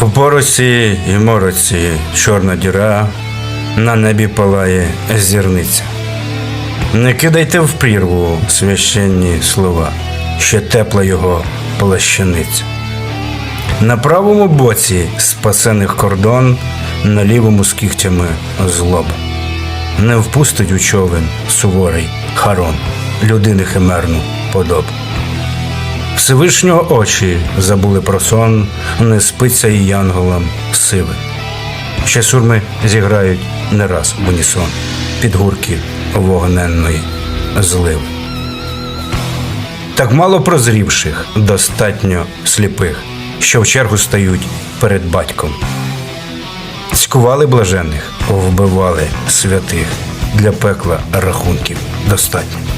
В поросі і мороці чорна діра, на небі палає зірниця. Не кидайте в прірву священні слова, ще тепла його плащаниця. На правому боці спасених кордон, на лівому з кігтями злоба. Не впустить у човен суворий харон, людини химерну подобу. Всевишнього очі забули про сон, не спиться і янголам сили. Ще сурми зіграють не раз в унісон під гурки вогненної зливи. Так мало прозрівших, достатньо сліпих, що в чергу стають перед батьком. Цькували блажених, вбивали святих, для пекла рахунків достатньо.